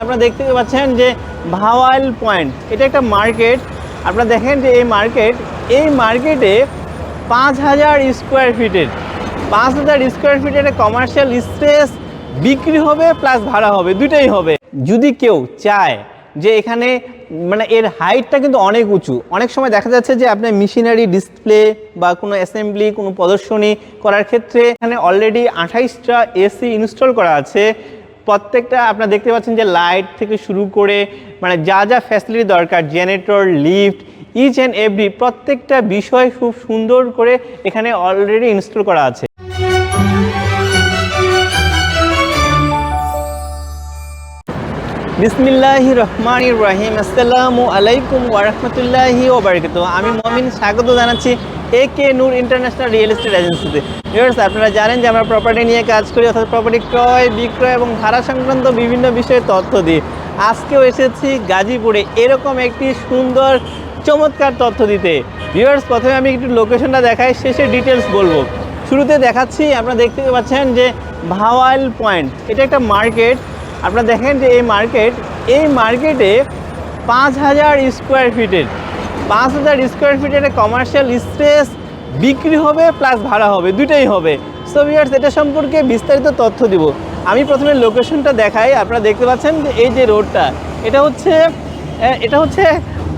আপনারা দেখতে পাচ্ছেন যে ভাওয়াল পয়েন্ট, এটা একটা মার্কেট। আপনারা দেখেন যে এই মার্কেট, এই মার্কেটে পাঁচ হাজার স্কোয়ার ফিটের, পাঁচ হাজার স্কোয়ার ফিটের কমার্শিয়াল স্পেস বিক্রি হবে প্লাস ভাড়া হবে দুটোই হবে। যদি কেউ চায় যে এখানে মানে এর হাইটটা কিন্তু অনেক উঁচু, অনেক সময় দেখা যাচ্ছে যে আপনার মেশিনারি ডিসপ্লে বা কোনো অ্যাসেম্বলি কোনো প্রদর্শনী করার ক্ষেত্রে এখানে অলরেডি আঠাইশটা এসি ইনস্টল করা আছে। প্রত্যেকটা আপনারা দেখতে পাচ্ছেন যে লাইট থেকে শুরু করে মানে যা যা ফ্যাসিলিটি দরকার generator lift each and every প্রত্যেকটা বিষয় খুব সুন্দর করে এখানে অলরেডি ইনস্টল করা আছে। বিসমিল্লাহি রহমান রাহিম। আসসালামু আলাইকুম ওরহমতুল্লাহি ওবরকাত আমি মমিন, স্বাগত জানাচ্ছি A K Noor international real estate এজেন্সিতে ভিউয়ার্স আপনারা জানেন যে আমরা প্রপার্টি নিয়ে কাজ করি, অর্থাৎ প্রপার্টি ক্রয়, বিক্রয় এবং ভাড়া সংক্রান্ত বিভিন্ন বিষয়ে তথ্য দিই। আজকেও এসেছি গাজীপুরে এরকম একটি সুন্দর, চমৎকার তথ্য দিতে। ভিউয়ার্স প্রথমে আমি একটু লোকেশনটা দেখাই, শেষে ডিটেলস বলব। শুরুতে দেখাচ্ছি, আপনারা দেখতে পাচ্ছেন যে ভাওয়াল পয়েন্ট। এটা একটা মার্কেট। আপনারা দেখেন যে এই মার্কেট, এই মার্কেটে পাঁচ হাজার স্কোয়ার ফিটের পাঁচ হাজার স্কোয়ার ফিটের কমার্শিয়াল স্পেস বিক্রি হবে প্লাস ভাড়া হবে দুটোই হবে। সো ভিউয়ার্স এটা সম্পর্কে বিস্তারিত তথ্য দিব। আমি প্রথমে লোকেশনটা দেখাই, আপনারা দেখতে পাচ্ছেন এই যে রোডটা এটা হচ্ছে এটা হচ্ছে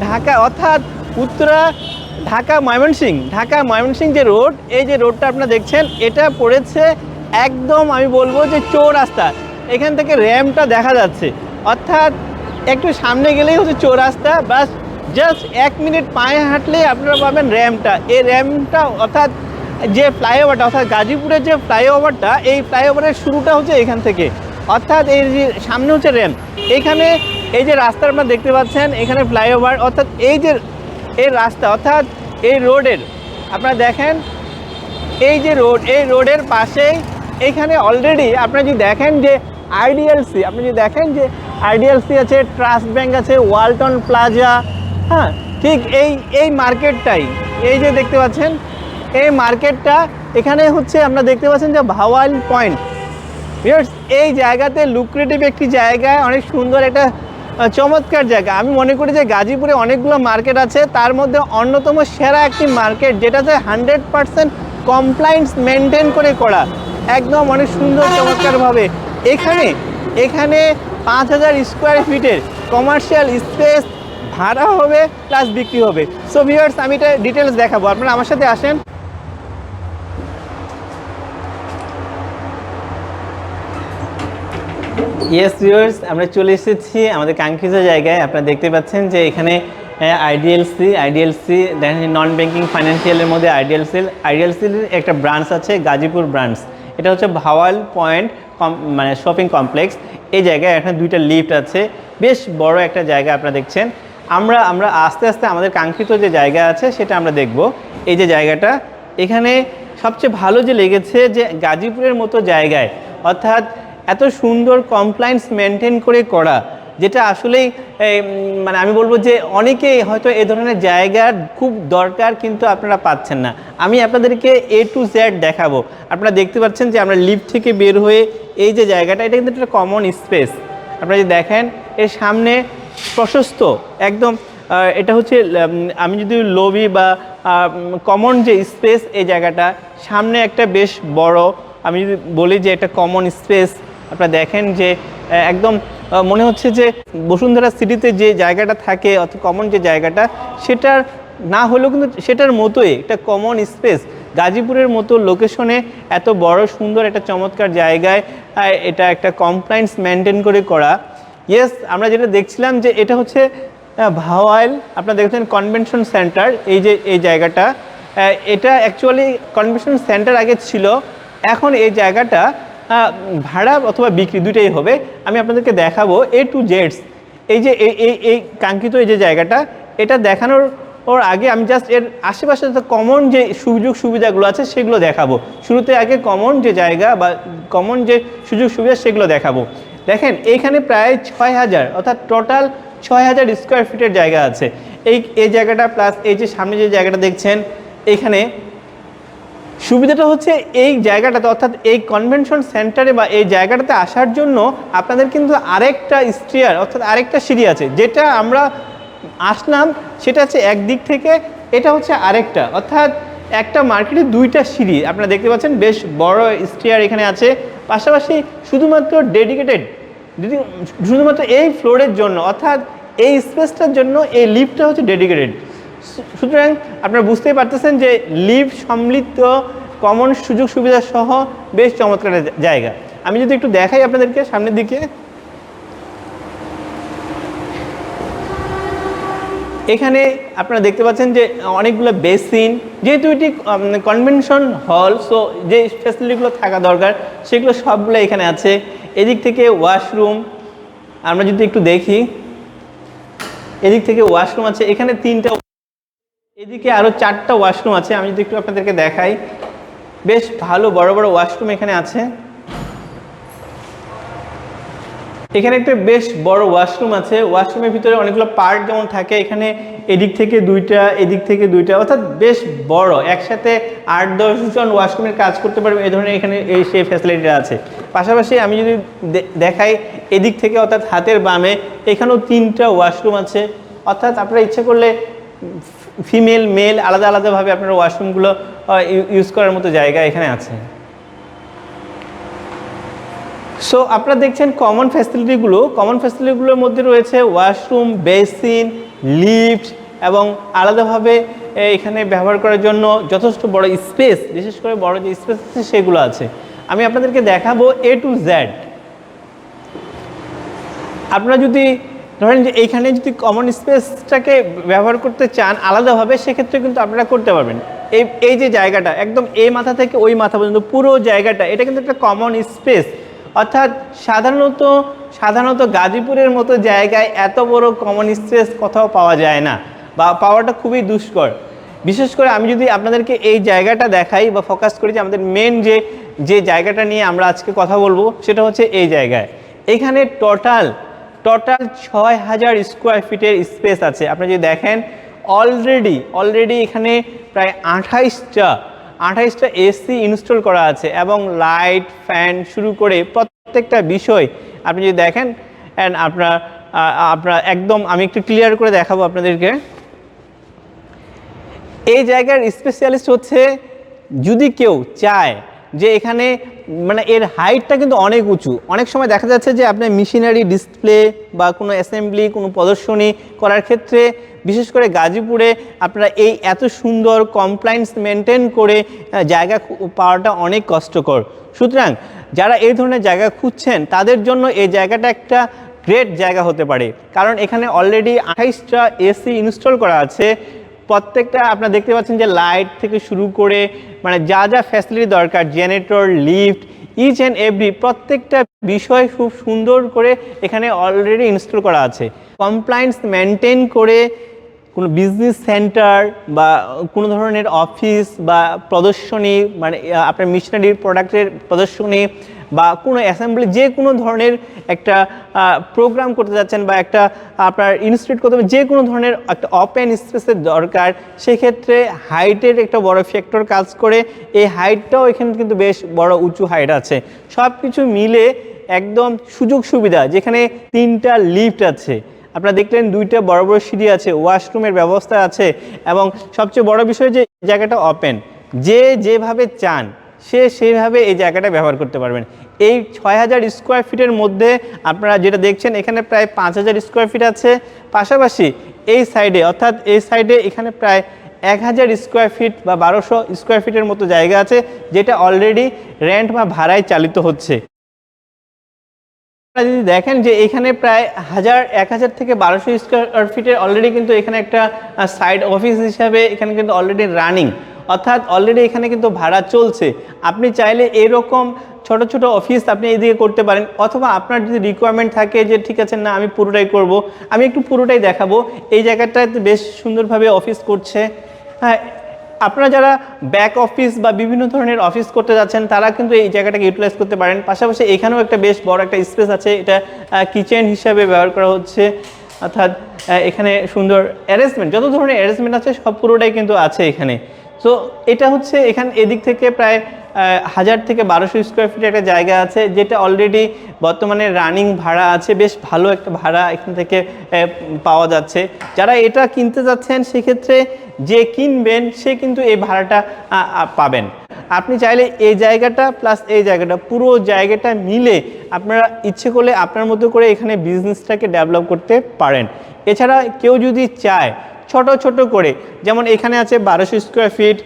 ঢাকা, অর্থাৎ উত্তরা, ঢাকা ময়মনসিং ঢাকা ময়মনসিং যে রোড এই যে রোডটা আপনারা দেখছেন, এটা পড়েছে একদম, আমি বলব যে চোর রাস্তা এখান থেকে র্যামটা দেখা যাচ্ছে। অর্থাৎ একটু সামনে গেলেই হচ্ছে চোর রাস্তা বাস জাস্ট এক মিনিট পায়ে হাঁটলেই আপনারা পাবেন র্যামটা। এই র্যামটা অর্থাৎ যে ফ্লাইওভারটা, অর্থাৎ গাজীপুরের যে ফ্লাইওভারটা, এই ফ্লাইওভারের শুরুটা হচ্ছে এখান থেকে। অর্থাৎ এই যে সামনে হচ্ছে র্যাম। এখানে এই যে রাস্তা আপনারা দেখতে পাচ্ছেন, এখানে ফ্লাইওভার, অর্থাৎ এই যে এই রাস্তা, অর্থাৎ এই রোডের, আপনারা দেখেন, এই যে রোড, এই রোডের পাশেই এখানে অলরেডি আপনারা যদি দেখেন যে আইডিএলসি আপনি যদি দেখেন যে আইডিএলসি আছে ট্রাস্ট ব্যাংক আছে ওয়ালটন প্লাজা হ্যাঁ ঠিক এই এই মার্কেটটাই। এই যে দেখতে পাচ্ছেন, এই মার্কেটটা এখানে হচ্ছে আমরা দেখতে পাচ্ছেন যে ভাওয়াল পয়েন্ট। এই জায়গাতে লুক্রেটিভ একটি জায়গায় অনেক সুন্দর একটা চমৎকার জায়গা। আমি মনে করি যে গাজীপুরে অনেকগুলো মার্কেট আছে, তার মধ্যে অন্যতম সেরা একটি মার্কেট যেটাতে হান্ড্রেড পারসেন্ট কমপ্লায়েন্স মেনটেন করে করা। একদম অনেক সুন্দর, চমৎকারভাবে। এখানে এখানে পাঁচ হাজার স্কোয়ার ফিটের কমার্শিয়াল স্পেস ভাড়া হবে প্লাস বিক্রি হবে। সো ভিউয়ার্স আমি এটা ডিটেলস দেখাবো। আপনারা আমার সাথে আসেন। ইয়েস ভিউয়ার্স আমরা চলে এসেছি আমাদের কাঙ্ক্ষিত জায়গায়। আপনারা দেখতে পাচ্ছেন যে এখানে আইডিএলসি আইডিএলসি দেখেন নন ব্যাংকিং ফাইন্যান্সিয়ালের মধ্যে আইডিএলসি আইডিএলসির একটা ব্রাঞ্চ আছে, গাজীপুর ব্রাঞ্চ এটা হচ্ছে ভাওয়াল পয়েন্ট মানে শপিং কমপ্লেক্স এই জায়গায় এখানে দুইটা লিফট আছে। বেশ বড় একটা জায়গা আপনারা দেখছেন। আমরা আমরা আস্তে আস্তে আমাদের কাঙ্ক্ষিত যে জায়গা আছে সেটা আমরা দেখব। এই যে জায়গাটা, এখানে সবচেয়ে ভালো যে লেগেছে যে গাজীপুরের মতো জায়গায়, অর্থাৎ এত সুন্দর কমপ্লায়েন্স মেনটেন করে করা, যেটা আসলেই মানে আমি বলব যে অনেকেই হয়তো এ ধরনের জায়গার খুব দরকার কিন্তু আপনারা পাচ্ছেন না। আমি আপনাদেরকে এ টু জেড দেখাবো। আপনারা দেখতে পাচ্ছেন যে আমরা লিফট থেকে বের হয়ে এই যে জায়গাটা, এটা কিন্তু একটা কমন স্পেস আপনারা যদি দেখেন, এর সামনে প্রশস্ত, একদম এটা হচ্ছে আমি যদি লবি বা কমন যে স্পেস এই জায়গাটা, সামনে একটা বেশ বড়, আমি যদি বলি যে একটা কমন স্পেস আপনারা দেখেন যে একদম মনে হচ্ছে যে বসুন্ধরা সিটিতে যে জায়গাটা থাকে অর্থাৎ কমন যে জায়গাটা, সেটার না হলেও কিন্তু সেটার মতোই একটা কমন স্পেস গাজীপুরের মতো লোকেশনে এত বড় সুন্দর একটা চমৎকার জায়গায় এটা একটা কমপ্লায়েন্স মেনটেন করে করা। ইয়েস আমরা যেটা দেখছিলাম যে এটা হচ্ছে ভাওয়াইল আপনারা দেখছেন কনভেনশন সেন্টার এই যে, এই জায়গাটা। এটা অ্যাকচুয়ালি কনভেনশন সেন্টার আগে ছিল। এখন এই জায়গাটা ভাড়া অথবা বিক্রি দুটোই হবে। আমি আপনাদেরকে দেখাবো এ টু জেডস এই যে, এই এই এই কাঙ্ক্ষিত এই যে জায়গাটা, এটা দেখানোর ওর আগে আমি জাস্ট এর আশেপাশে কমন যে সুযোগ সুবিধাগুলো আছে, সেগুলো দেখাবো। শুরুতে আগে কমন যে জায়গা বা কমন যে সুযোগ সুবিধা, সেগুলো দেখাবো। দেখেন, এইখানে প্রায় ছয় হাজার, অর্থাৎ টোটাল ছয় হাজার স্কোয়ার ফিটের জায়গা আছে। এই এই জায়গাটা প্লাস এই যে সামনে যে জায়গাটা দেখছেন এখানে সুবিধাটা হচ্ছে এই জায়গাটাতে, অর্থাৎ এই কনভেনশন সেন্টারে বা এই জায়গাটাতে আসার জন্য আপনাদের কিন্তু আরেকটা স্টিয়ার অর্থাৎ আরেকটা সিঁড়ি আছে। যেটা আমরা আসলাম, সেটা হচ্ছে একদিক থেকে, এটা হচ্ছে আরেকটা। অর্থাৎ একটা মার্কেটে দুইটা সিঁড়ি, আপনারা দেখতে পাচ্ছেন, বেশ বড় স্টিয়ার এখানে আছে। পাশাপাশি শুধুমাত্র ডেডিকেটেড যদি শুধুমাত্র এই ফ্লোরের জন্য, অর্থাৎ এই স্পেসটার জন্য এই লিফটটা হচ্ছে ডেডিকেটেড। সুতরাং আপনারা বুঝতেই পারতেছেন যে লিফ সম্মিলিত কমন সুযোগ সুবিধা সহ বেশ চমৎকার জায়গা। আমি যদি একটু দেখাই আপনাদেরকে সামনের দিকে। এখানে আপনারা দেখতে পাচ্ছেন যে অনেকগুলো বেসিন, যেহেতু এটি কনভেনশন হল সো যে ফ্যাসিলিটিগুলো থাকা দরকার, সেগুলো সবগুলো এখানে আছে। এদিক থেকে ওয়াশরুম আমরা যদি একটু দেখি, এদিক থেকে ওয়াশরুম আছে, এখানে তিনটা, এদিকে আরও চারটা ওয়াশরুম আছে, আমি যদি একটু আপনাদেরকে দেখাই। বেশ ভালো বড় বড় ওয়াশরুম এখানে আছে। এখানে একটা বেশ বড় ওয়াশরুম আছে। ওয়াশরুমের ভিতরে অনেকগুলো পার্ট যেমন থাকে, এখানে এদিক থেকে দুইটা, এদিক থেকে দুইটা, অর্থাৎ বেশ বড়। একসাথে আট, দশ জন ওয়াশরুমের কাজ করতে পারবে এই ধরনের এখানে এই সেই ফ্যাসিলিটিটা আছে। পাশাপাশি আমি যদি দেখাই এদিক থেকে অর্থাৎ হাতের বামে, এখানেও তিনটা ওয়াশরুম আছে। অর্থাৎ আপনারা ইচ্ছে করলে ফিমেল, মেল, আলাদা, আলাদাভাবে আপনারা ওয়াশরুমগুলো ইউজ করার মতো জায়গা এখানে আছে। সো আপনারা দেখছেন কমন ফ্যাসিলিটিগুলো কমন ফ্যাসিলিটিগুলোর মধ্যে রয়েছে ওয়াশরুম বেসিন লিফট এবং আলাদাভাবে এখানে ব্যবহার করার জন্য যথেষ্ট বড় স্পেস বিশেষ করে বড় যে স্পেস আছে সেগুলো আছে। আমি আপনাদেরকে দেখাবো এ টু জ্যাড আপনারা যদি, ধরেন যে এইখানে যদি কমন স্পেসটাকে ব্যবহার করতে চান আলাদাভাবে, সেক্ষেত্রে কিন্তু আপনারা করতে পারবেন। এই এই যে জায়গাটা, একদম এই মাথা থেকে ওই মাথা পর্যন্ত পুরো জায়গাটা, এটা কিন্তু একটা কমন স্পেস অর্থাৎ সাধারণত সাধারণত গাজীপুরের মতো জায়গায় এত বড় কমন স্পেস কোথাও পাওয়া যায় না বা পাওয়াটা খুবই দুষ্কর। বিশেষ করে আমি যদি আপনাদেরকে এই জায়গাটা দেখাই বা ফোকাস করি যে আমাদের মেন যে যে জায়গাটা নিয়ে আমরা আজকে কথা বলব, সেটা হচ্ছে এই জায়গায়। এখানে টোটাল টোটাল ছয় হাজার স্কোয়ার ফিটের স্পেস আছে। আপনি যদি দেখেন অলরেডি অলরেডি এখানে প্রায় আঠাইশটা আঠাইশটা এসি ইনস্টল করা আছে এবং লাইট ফ্যান শুরু করে প্রত্যেকটা বিষয় আপনি যদি দেখেন অ্যান্ড আপনার আপনার একদম আমি একটু ক্লিয়ার করে দেখাবো আপনাদেরকে। এই জায়গার স্পেশালিস্ট হচ্ছে, যদি কেউ চায় যে এখানে মানে এর হাইটটা কিন্তু অনেক উঁচু। অনেক সময় দেখা যাচ্ছে যে আপনার মেশিনারি ডিসপ্লে বা কোনো অ্যাসেম্বলি কোনো প্রদর্শনী করার ক্ষেত্রে, বিশেষ করে গাজীপুরে আপনারা এই এত সুন্দর কমপ্লায়েন্স মেনটেন করে জায়গা পাওয়াটা অনেক কষ্টকর। সুতরাং যারা এই ধরনের জায়গা খুঁজছেন, তাদের জন্য এই জায়গাটা একটা গ্রেট জায়গা হতে পারে। কারণ এখানে অলরেডি আঠাইশটা এসি ইনস্টল করা আছে। প্রত্যেকটা আপনারা দেখতে পাচ্ছেন যে লাইট থেকে শুরু করে মানে যা যা ফ্যাসিলিটি দরকার generator lift each and every প্রত্যেকটা বিষয় খুব সুন্দর করে এখানে অলরেডি ইনস্টল করা আছে। কমপ্লায়েন্স মেনটেন করে কোনো বিজনেস সেন্টার বা কোনো ধরনের অফিস বা প্রদর্শনী মানে আপনার মিশনারি প্রোডাক্টের প্রদর্শনী বা কোনো অ্যাসেম্বলি যে কোনো ধরনের একটা প্রোগ্রাম করতে যাচ্ছেন বা একটা আপনার ইনস্টিটিউট করতে, যে কোনো ধরনের একটা ওপেন স্পেসের দরকার, সেক্ষেত্রে হাইটের একটা বড় ফ্যাক্টর কাজ করে। এই হাইটটাও এখানে কিন্তু বেশ বড় উঁচু হাইট আছে। সব কিছু মিলে একদম সুযোগ সুবিধা, যেখানে তিনটা লিফট আছে। আপনারা দেখলেন দুইটা বড় বড় সিঁড়ি আছে, ওয়াশরুমের ব্যবস্থা আছে এবং সবচেয়ে বড় বিষয় যে জায়গাটা ওপেন যে যেভাবে চান, সে সেইভাবে এই জায়গাটা ব্যবহার করতে পারবেন। এই ছয় হাজার স্কোয়ার ফিটের মধ্যে আপনারা যেটা দেখছেন, এখানে প্রায় পাঁচ হাজার স্কোয়ার ফিট আছে। পাশাপাশি এই সাইডে অর্থাৎ এই সাইডে এখানে প্রায় এক হাজার স্কোয়ার ফিট বা বারোশো স্কোয়ার ফিটের মতো জায়গা আছে, যেটা অলরেডি রেন্ট বা ভাড়ায় চালিত হচ্ছে। যদি দেখেন যে এখানে প্রায় হাজার, এক হাজার থেকে বারোশো স্কোয়ার ফিটের অলরেডি কিন্তু এখানে একটা সাইড অফিস হিসাবে এখানে কিন্তু অলরেডি রানিং অর্থাৎ অলরেডি এখানে কিন্তু ভাড়া চলছে। আপনি চাইলে এরকম ছোট ছোট অফিস আপনি এদিকে করতে পারেন। অথবা আপনার যদি রিকোয়ারমেন্ট থাকে যে ঠিক আছে, না, আমি পুরোটাই করব, আমি একটু পুরোটাই দেখাবো। এই জায়গাটাতে বেশ সুন্দরভাবে অফিস করছে। হ্যাঁ আপনারা যারা ব্যাক অফিস বা বিভিন্ন ধরনের অফিস করতে যাচ্ছেন, তারা কিন্তু এই জায়গাটাকে ইউটিলাইজ করতে পারেন। পাশাপাশি এখানেও একটা বেশ বড় একটা স্পেস আছে। এটা কিচেন হিসাবে ব্যবহার করা হচ্ছে। অর্থাৎ এখানে সুন্দর অ্যারেঞ্জমেন্ট যত ধরনের অ্যারেঞ্জমেন্ট আছে, সব পুরোটাই কিন্তু আছে এখানে। সো এটা হচ্ছে এখান এদিক থেকে প্রায় হাজার থেকে বারোশো স্কোয়ার ফিট একটা জায়গা আছে, যেটা অলরেডি বর্তমানে রানিং ভাড়া আছে, বেশ ভালো একটা ভাড়া এখান থেকে পাওয়া যাচ্ছে। যারা এটা কিনতে যাচ্ছেন, সেক্ষেত্রে যে কিনবেন, সে কিন্তু এই ভাড়াটা পাবেন। আপনি চাইলে এই জায়গাটা প্লাস এই জায়গাটা, পুরো জায়গাটা মিলে আপনারা ইচ্ছে করলে আপনার মতো করে এখানে বিজনেসটাকে ডেভেলপ করতে পারেন। এছাড়া কেউ যদি চায় ছোট ছোট করে। যেমন এখানে আছে বারোশো স্কোয়ার ফিট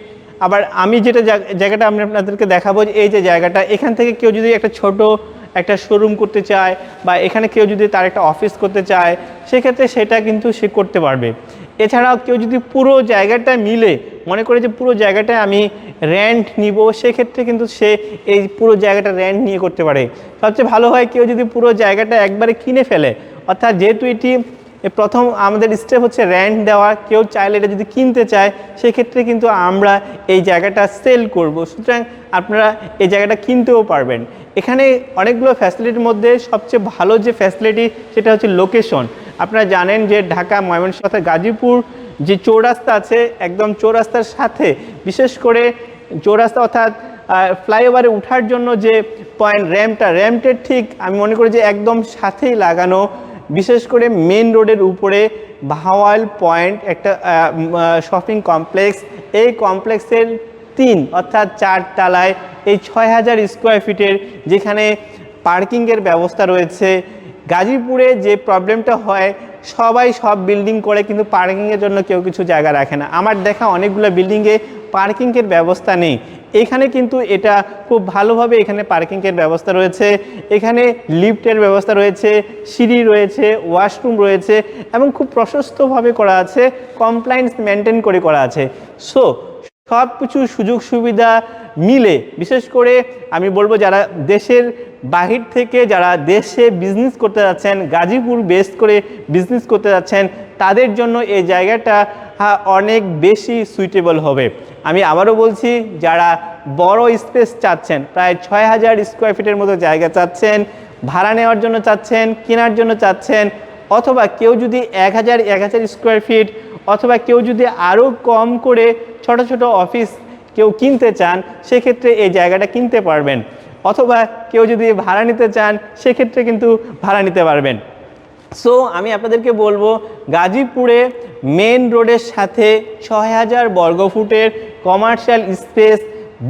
আবার আমি যেটা জায়গাটা আমি আপনাদেরকে দেখাবো এই যে জায়গাটা, এখান থেকে কেউ যদি একটা ছোট একটা শোরুম করতে চায় বা এখানে কেউ যদি তার একটা অফিস করতে চায়, সেক্ষেত্রে সেটা কিন্তু সে করতে পারবে। এছাড়াও কেউ যদি পুরো জায়গাটা মিলে, মনে করে যে পুরো জায়গাটা আমি রেন্ট নিব, সেক্ষেত্রে কিন্তু সে এই পুরো জায়গাটা রেন্ট নিয়ে করতে পারে। সবচেয়ে ভালো হয় কেউ যদি পুরো জায়গাটা একবারে কিনে ফেলে, অর্থাৎ যেহেতু এটি প্রথম আমাদের স্টেপ হচ্ছে র্যান্ট দেওয়া। কেউ চাইলে এটা যদি কিনতে চায়, সেক্ষেত্রে কিন্তু আমরা এই জায়গাটা সেল করব। সুতরাং আপনারা এই জায়গাটা কিনতেও পারবেন। এখানে অনেকগুলো ফ্যাসিলিটির মধ্যে সবচেয়ে ভালো যে ফ্যাসিলিটি সেটা হচ্ছে লোকেশন আপনারা জানেন যে ঢাকা, ময়মনসিংহ গাজীপুর যে চৌরাস্তা আছে, একদম চৌরাস্তার সাথে। বিশেষ করে চৌরাস্তা অর্থাৎ ফ্লাইওভারে ওঠার জন্য যে পয়েন্ট র্যাম্পটা র্যাম্পটের ঠিক আমি মনে করি যে একদম সাথেই লাগানো। বিশেষ করে মেন রোডের উপরে ভাওয়াল পয়েন্ট একটা শপিং কমপ্লেক্স এই কমপ্লেক্সের তিন অর্থাৎ চার তালায় এই ছয় হাজার স্কোয়ার ফিটের যেখানে পার্কিংয়ের ব্যবস্থা রয়েছে। গাজীপুরে যে প্রবলেমটা হয়, সবাই সব বিল্ডিং করে কিন্তু পার্কিংয়ের জন্য কেউ কিছু জায়গা রাখে না। আমার দেখা অনেকগুলো বিল্ডিংয়ে পার্কিংয়ের ব্যবস্থা নেই। এখানে কিন্তু এটা খুব ভালোভাবে এখানে পার্কিংয়ের ব্যবস্থা রয়েছে, এখানে লিফটের ব্যবস্থা রয়েছে, সিঁড়ি রয়েছে, ওয়াশরুম রয়েছে এবং খুব প্রশস্তভাবে করা আছে কমপ্লায়েন্স মেনটেন করে করা আছে। সো সব কিছু সুযোগ সুবিধা মিলে, বিশেষ করে আমি বলব যারা দেশের বাহির থেকে যারা দেশে বিজনেস করতে যাচ্ছেন, গাজীপুর বেস করে বিজনেস করতে যাচ্ছেন, তাদের জন্য এই জায়গাটা অনেক বেশি সুইটেবল হবে। আমি আবারও বলছি, যারা বড় স্পেস চাচ্ছেন, প্রায় ছয় হাজার স্কোয়ার ফিটের মতো জায়গা চাচ্ছেন, ভাড়া নেওয়ার জন্য চাচ্ছেন, কেনার জন্য চাচ্ছেন, অথবা কেউ যদি এক হাজার এক হাজার স্কোয়ার ফিট অথবা কেউ যদি আরও কম করে ছোট ছোট অফিস কেউ কিনতে চান, সেক্ষেত্রে এই জায়গাটা কিনতে পারবেন। অথবা কেউ যদি ভাড়া নিতে চান, সেক্ষেত্রে কিন্তু ভাড়া নিতে পারবেন। সো আমি আপনাদেরকে বলব, গাজীপুরে মেন রোডের সাথে ছয় হাজার বর্গফুটের কমার্শিয়াল স্পেস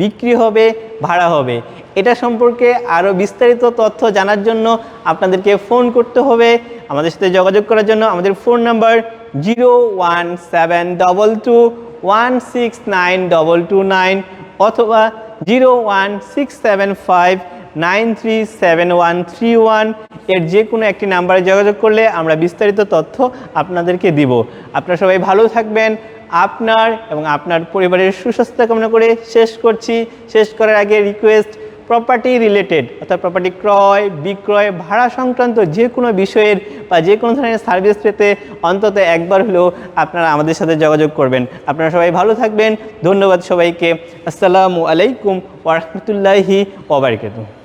বিক্রি হবে, ভাড়া হবে। এটা সম্পর্কে আরও বিস্তারিত তথ্য জানার জন্য আপনাদেরকে ফোন করতে হবে। আমাদের সাথে যোগাযোগ করার জন্য আমাদের phone number zero one seven double two one six nine double two nine অথবা zero one six seven five nine three seven one three ওয়ানের যে কোনো একটি নাম্বারে যোগাযোগ করলে আমরা বিস্তারিত তথ্য আপনাদেরকে দিব। আপনারা সবাই ভালো থাকবেন। আপনার এবং আপনার পরিবারের সুস্বাস্থ্য কামনা করে শেষ করছি। শেষ করার আগে রিকোয়েস্ট প্রপার্টি রিলেটেড অর্থাৎ প্রপার্টি ক্রয়, বিক্রয়, ভাড়া সংক্রান্ত যে কোনো বিষয়ের বা যে কোনো ধরনের সার্ভিস পেতে অন্তত একবার হলেও আপনারা আমাদের সাথে যোগাযোগ করবেন। আপনারা সবাই ভালো থাকবেন। ধন্যবাদ সবাইকে। আসসালামু আলাইকুম ওরহমতুল্লাহি ওবরকাতুহ